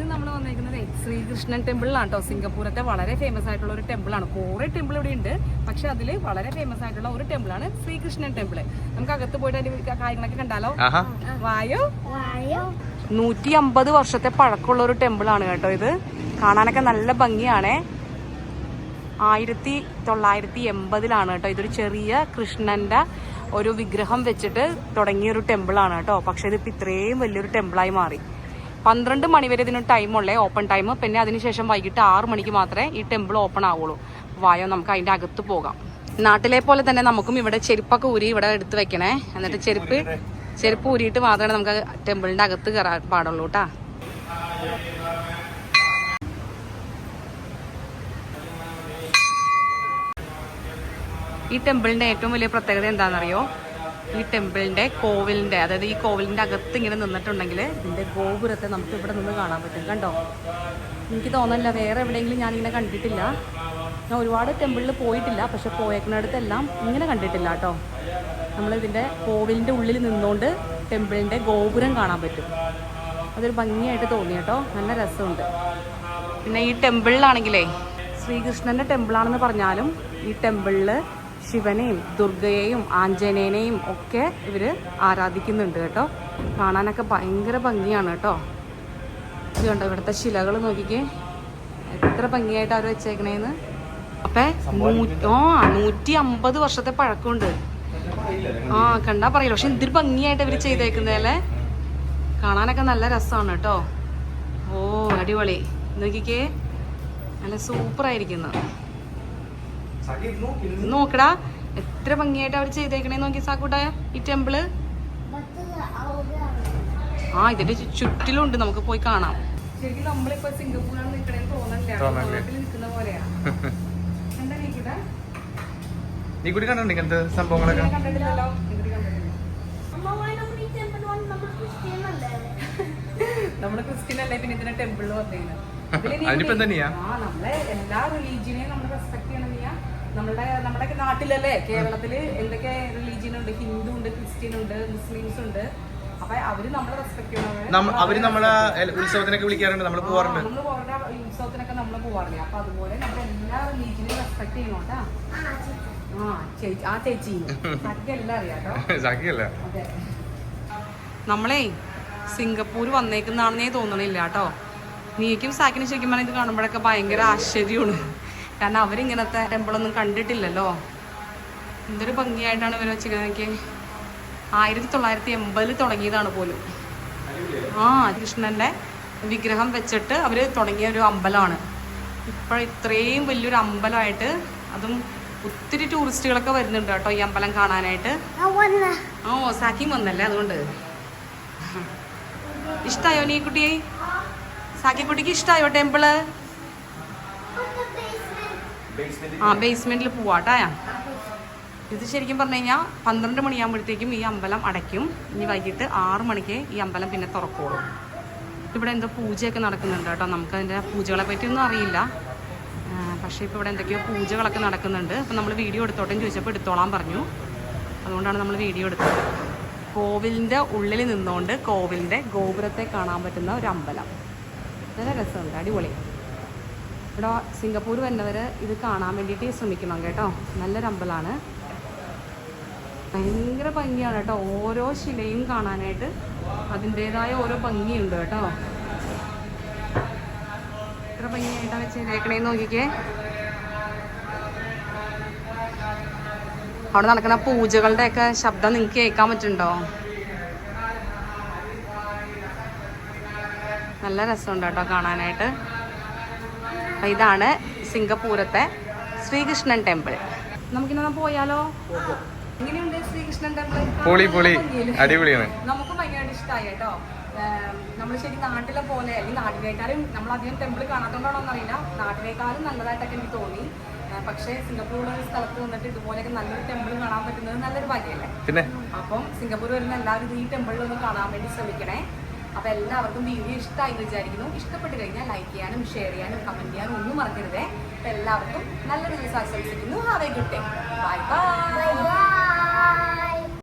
ഇന്ന് നമ്മൾ വന്നിരിക്കുന്നത് ശ്രീകൃഷ്ണൻ ടെമ്പിളിലാണ് കേട്ടോ സിംഗപ്പൂരത്തെ വളരെ ഫേമസ് ആയിട്ടുള്ള ഒരു ടെമ്പിളാണ് കുറെ ടെമ്പിൾ ഇവിടെ ഉണ്ട്. പക്ഷെ അതിൽ വളരെ ഫേമസ് ആയിട്ടുള്ള ഒരു ടെമ്പിളാണ് ശ്രീകൃഷ്ണൻ ടെമ്പിൾ നമുക്ക് അകത്ത് പോയിട്ട് അതിന്റെ കാര്യങ്ങളൊക്കെ കണ്ടാലോ? ആഹാ. വായോ? വായോ. നൂറ്റി അമ്പത് വർഷത്തെ പഴക്കമുള്ള ഒരു ടെമ്പിളാണ് കേട്ടോ ഇത്. കാണാനൊക്കെ നല്ല ഭംഗിയാണേ. ആയിരത്തി തൊള്ളായിരത്തി എൺപതിലാണ് കേട്ടോ ഇതൊരു ചെറിയ കൃഷ്ണന്റെ ഒരു വിഗ്രഹം വെച്ചിട്ട് തുടങ്ങിയ ഒരു ടെമ്പിളാണ് കേട്ടോ. പക്ഷെ ഇതിപ്പോ ഇത്രയും വലിയൊരു ടെമ്പിളായി മാറി. പന്ത്രണ്ട് മണി വരെ ഇതിന് ടൈമുള്ളേ ഓപ്പൺ ടൈം പിന്നെ അതിനുശേഷം വൈകിട്ട് ആറ് മണിക്ക് മാത്രമേ ഈ ടെമ്പിൾ ഓപ്പൺ ആവുള്ളൂ. വായോ നമുക്ക് അതിന്റെ അകത്ത് പോകാം. നാട്ടിലെ പോലെ തന്നെ നമുക്കും ഇവിടെ ചെരുപ്പൊക്കെ ഊരി ഇവിടെ എടുത്ത് വെക്കണേ. എന്നിട്ട് ചെരുപ്പ് ചെരുപ്പ് ഊരിയിട്ട് മാത്രമേ നമുക്ക് ടെമ്പിളിന്റെ അകത്ത് കയറാൻ പാടുള്ളൂ കേട്ടാ ഈ ടെമ്പിളിന്റെ ഏറ്റവും വലിയ പ്രത്യേകത എന്താണെന്നറിയോ? ഈ ടെമ്പിളിന്റെ കോവിലിന്റെ അതായത് ഈ കോവിലിന്റെ അകത്ത് ഇങ്ങനെ നിന്നിട്ടുണ്ടെങ്കിൽ ഇതിന്റെ ഗോപുരത്തെ നമുക്ക് ഇവിടെ നിന്ന് കാണാൻ പറ്റും. കണ്ടോ? എനിക്ക് തോന്നല്ല വേറെ എവിടെയെങ്കിലും ഞാനിങ്ങനെ കണ്ടിട്ടില്ല. ഞാൻ ഒരുപാട് ടെമ്പിളിൽ പോയിട്ടില്ല പക്ഷെ പോയേക്കുന്നിടത്തെല്ലാം ഇങ്ങനെ കണ്ടിട്ടില്ല കേട്ടോ. നമ്മളിതിന്റെ കോവിലിന്റെ ഉള്ളിൽ നിന്നുകൊണ്ട് ടെമ്പിളിന്റെ ഗോപുരം കാണാൻ പറ്റും. അതൊരു ഭംഗിയായിട്ട് തോന്നി കേട്ടോ. നല്ല രസമുണ്ട്. പിന്നെ ഈ ടെമ്പിളിലാണെങ്കിലേ ശ്രീകൃഷ്ണന്റെ ടെമ്പിളാണെന്ന് പറഞ്ഞാലും ഈ ടെമ്പിളിൽ ശിവനെയും ദുർഗയെയും ആഞ്ജനേനെയും ഒക്കെ ഇവർ ആരാധിക്കുന്നുണ്ട് കേട്ടോ. കാണാനൊക്കെ ഭയങ്കര ഭംഗിയാണ് കേട്ടോ. ഇത് കണ്ടോ ഇവിടുത്തെ ശിലകൾ നോക്കിക്കേ. എത്ര ഭംഗിയായിട്ട് അവർ വെച്ചേക്കണേന്ന്. അപ്പേ ആ നൂറ്റി അമ്പത് വർഷത്തെ പഴക്കമുണ്ട്. ആ കണ്ടാ പറയില്ല. പക്ഷെ എന്തൊരു ഭംഗിയായിട്ട് ഇവർ ചെയ്തേക്കുന്നതല്ലേ കാണാനൊക്കെ നല്ല രസമാണ് കേട്ടോ. ഓ അടിപൊളി. നോക്കിക്കേ. നല്ല സൂപ്പർ ആയിരിക്കുന്നു നോക്കടാ. എത്ര ഭംഗിയായിട്ട് അവർ ചെയ്തേക്കണേ നോക്കി സാക്കൂട്ടായ ഈ ടെമ്പിൾ ആ ഇതിന്റെ ചുറ്റിലും ചുറ്റിലുണ്ട്. നമുക്ക് പോയി കാണാം. ശരിക്കും നമ്മളിപ്പോ സിംഗപ്പൂരാണ് നിൽക്കണേന്ന് തോന്നല്ലേ തോന്നല്ലേ. നാട്ടിൽ നിൽക്കുന്ന പോലെയാ. എന്താ നീക്കിട്ടാ നീ കൂടി കണ്ടിട്ടുണ്ട് ഇങ്ങനത്തെ സംഭവങ്ങളൊക്കെ? നമ്മൾ ക്രിസ്ത്യൻ അല്ലേ? പിന്നെ ഇതിനെ ടെമ്പിളിൽ വന്നേന് എല്ലാ റിലീജിയനെയും നമ്മൾ റെസ്പെക്ട് ചെയ്യണം നീയാ. നമ്മുടെ നമ്മുടെ നാട്ടിലല്ലേ? കേരളത്തിൽ എന്തൊക്കെ റിലീജിയൻ ഉണ്ട്? ഹിന്ദു ഉണ്ട് ക്രിസ്ത്യൻ ഉണ്ട് മുസ്ലിംസ് ഉണ്ട്. അപ്പൊ അവർ നമ്മളെ റെസ്പെക്ട് ചെയ്യണം അവർ നമ്മളെ ഉത്സവത്തിനൊക്കെ വിളിക്കാറുണ്ട് നമ്മൾ പോവാറുണ്ട്. നമ്മൾ പോകേണ്ട ഉത്സവത്തിനൊക്കെ നമ്മൾ പോവാറില്ല? അപ്പൊ അതുപോലെ നമ്മൾ എല്ലാ റിലീജിയനും റെസ്പെക്ട് ചെയ്യണോട്ടാ ആ ചേച്ചി ആ ചേച്ചി. അറിയാട്ടോ. നമ്മളേ സിംഗപ്പൂർ വന്നേക്കുന്നതാണെന്നേ തോന്നണില്ല കേട്ടോ. നീക്കും സാക്കിനും ശരിക്കും പറഞ്ഞാൽ ഇത് കാണുമ്പോഴൊക്കെ ഭയങ്കര ആശ്ചര്യമാണ്. കാരണം അവരിങ്ങനത്തെ ടെമ്പിളൊന്നും കണ്ടിട്ടില്ലല്ലോ. എന്തൊരു ഭംഗിയായിട്ടാണ് ഇവർ വെച്ചിരിക്കുന്നത് ആയിരത്തി തൊള്ളായിരത്തി എൺപതിൽ തുടങ്ങിയതാണ് പോലും. ആ കൃഷ്ണന്റെ വിഗ്രഹം വെച്ചിട്ട് അവർ തുടങ്ങിയ ഒരു അമ്പലമാണ്. ഇപ്പോൾ ഇത്രയും വലിയൊരു അമ്പലമായിട്ട് അതും ഒത്തിരി ടൂറിസ്റ്റുകളൊക്കെ വരുന്നുണ്ട് കേട്ടോ ഈ അമ്പലം കാണാനായിട്ട്. ഓ സാക്കിയും വന്നല്ലേ അതുകൊണ്ട്. ഇഷ്ടായോ നീ കുട്ടിയെ? സാക്കിക്കുട്ടിക്ക് ഇഷ്ടായോ ടെമ്പിൾ? ആ ബേസ്മെന്റിൽ പോവാട്ടായ. ഇത് ശരിക്കും പറഞ്ഞു കഴിഞ്ഞാൽ പന്ത്രണ്ട് മണിയാകുമ്പോഴത്തേക്കും ഈ അമ്പലം അടയ്ക്കും. ഇനി വൈകിട്ട് ആറു മണിക്ക് ഈ അമ്പലം പിന്നെ തുറക്കുള്ളൂ ഇവിടെ എന്തോ പൂജയൊക്കെ നടക്കുന്നുണ്ട് കേട്ടോ. നമുക്ക് അതിന്റെ പൂജകളെ പറ്റിയൊന്നും അറിയില്ല. പക്ഷേ ഇപ്പോൾ ഇവിടെ എന്തൊക്കെയോ പൂജകളൊക്കെ നടക്കുന്നുണ്ട്. അപ്പം നമ്മൾ വീഡിയോ എടുത്തോട്ടെന്ന് ചോദിച്ചപ്പോൾ എടുത്തോളാൻ പറഞ്ഞു. അതുകൊണ്ടാണ് നമ്മൾ വീഡിയോ എടുത്തത്. കോവിലിന്റെ ഉള്ളിൽ നിന്നുകൊണ്ട് കോവിലിന്റെ ഗോപുരത്തെ കാണാൻ പറ്റുന്ന ഒരു അമ്പലം. നല്ല രസമുണ്ട്. അടിപൊളി. ഇവിടെ സിംഗപ്പൂർ വരുന്നവർ ഇത് കാണാൻ വേണ്ടിയിട്ട് ശ്രമിക്കണം കേട്ടോ. നല്ലൊരു അമ്പലമാണ്. ഭയങ്കര ഭംഗിയാണ് കേട്ടോ. ഓരോ ശിലയും കാണാനായിട്ട് അതിന്റെതായ ഓരോ ഭംഗിയുണ്ട് കേട്ടോ. എത്ര ഭംഗിയായിട്ടാണ് ചെയ്തേക്കണേന്ന് നോക്കിക്കേ. അവിടെ നടക്കുന്ന പൂജകളുടെയൊക്കെ ശബ്ദം നിങ്ങൾക്ക് കേൾക്കാൻ പറ്റുന്നുണ്ടോ? നല്ല രസമുണ്ട് കേട്ടോ കാണാനായിട്ട്. അപ്പൊ ഇതാണ് സിംഗപ്പൂരത്തെ ശ്രീകൃഷ്ണൻ ടെമ്പിൾ. നമുക്കിന്ന് പോയാലോ? എങ്ങനെയുണ്ട് ശ്രീകൃഷ്ണൻ ടെമ്പിൾ? പൊളി പൊളി. അടിപൊളിയാണ്. നമുക്ക് ഭയങ്കരമായിട്ട് ഇഷ്ടമായി കേട്ടോ. നമ്മൾ ശരി നാട്ടിലെ പോലെ അല്ലെങ്കിൽ നാട്ടിലേക്കാളും നമ്മൾ അധികം ടെമ്പിൾ കാണാത്തോണ്ടാണോ എന്നറിയില്ല. നാട്ടിലേക്കാളും നല്ലതായിട്ടൊക്കെ എനിക്ക് തോന്നി. പക്ഷേ സിംഗപ്പൂരിലുള്ള ഒരു സ്ഥലത്ത് വന്നിട്ട് ഇതുപോലെയൊക്കെ നല്ലൊരു ടെമ്പിൾ കാണാൻ പറ്റുന്നത് നല്ലൊരു ഭാഗ്യല്ലേ? പിന്നെ? അപ്പം സിംഗപ്പൂർ വരുന്ന എല്ലാവരും ഈ ടെമ്പിളിൽ ഒന്ന് കാണാൻ വേണ്ടി ശ്രമിക്കണേ. അപ്പൊ എല്ലാവർക്കും വീഡിയോ ഇഷ്ടമായി വിചാരിക്കുന്നു. ഇഷ്ടപ്പെട്ട് കഴിഞ്ഞാൽ ലൈക്ക് ചെയ്യാനും ഷെയർ ചെയ്യാനും കമന്റ് ചെയ്യാനും ഒന്നും മറക്കരുതേ. അപ്പൊ എല്ലാവർക്കും നല്ലൊരു ദിവസം ആശംസിക്കുന്നു. Have a good day bye bye